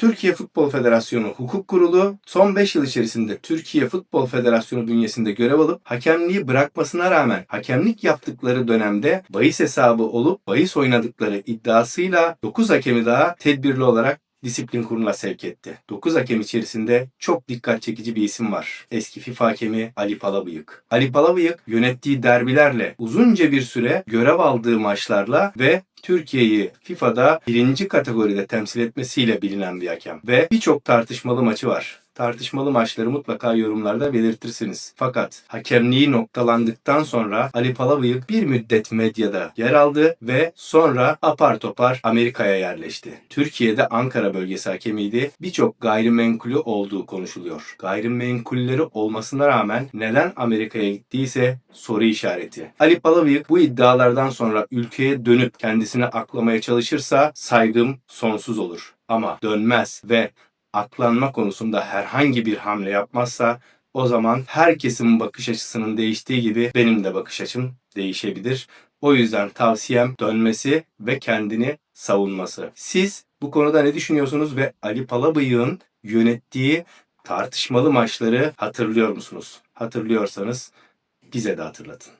Türkiye Futbol Federasyonu Hukuk Kurulu son 5 yıl içerisinde Türkiye Futbol Federasyonu bünyesinde görev alıp hakemliği bırakmasına rağmen hakemlik yaptıkları dönemde bahis hesabı olup bahis oynadıkları iddiasıyla 9 hakemi daha tedbirli olarak disiplin kuruluna sevk etti. 9 hakem içerisinde çok dikkat çekici bir isim var. Eski FIFA hakemi Ali Palabıyık. Ali Palabıyık yönettiği derbilerle uzunca bir süre görev aldığı maçlarla ve Türkiye'yi FIFA'da birinci kategoride temsil etmesiyle bilinen bir hakem. Ve birçok tartışmalı maçı var. Tartışmalı maçları mutlaka yorumlarda belirtirsiniz. Fakat hakemliği noktalandıktan sonra Ali Palabıyık bir müddet medyada yer aldı ve sonra apar topar Amerika'ya yerleşti. Türkiye'de Ankara bölgesi hakemiydi. Birçok gayrimenkulü olduğu konuşuluyor. Gayrimenkulleri olmasına rağmen neden Amerika'ya gittiyse soru işareti. Ali Palabıyık bu iddialardan sonra ülkeye dönüp kendisini aklamaya çalışırsa saygım sonsuz olur. Ama dönmez ve aklanma konusunda herhangi bir hamle yapmazsa o zaman herkesin bakış açısının değiştiği gibi benim de bakış açım değişebilir. O yüzden tavsiyem dönmesi ve kendini savunması. Siz bu konuda ne düşünüyorsunuz ve Ali Palabıyık'ın yönettiği tartışmalı maçları hatırlıyor musunuz? Hatırlıyorsanız bize de hatırlatın.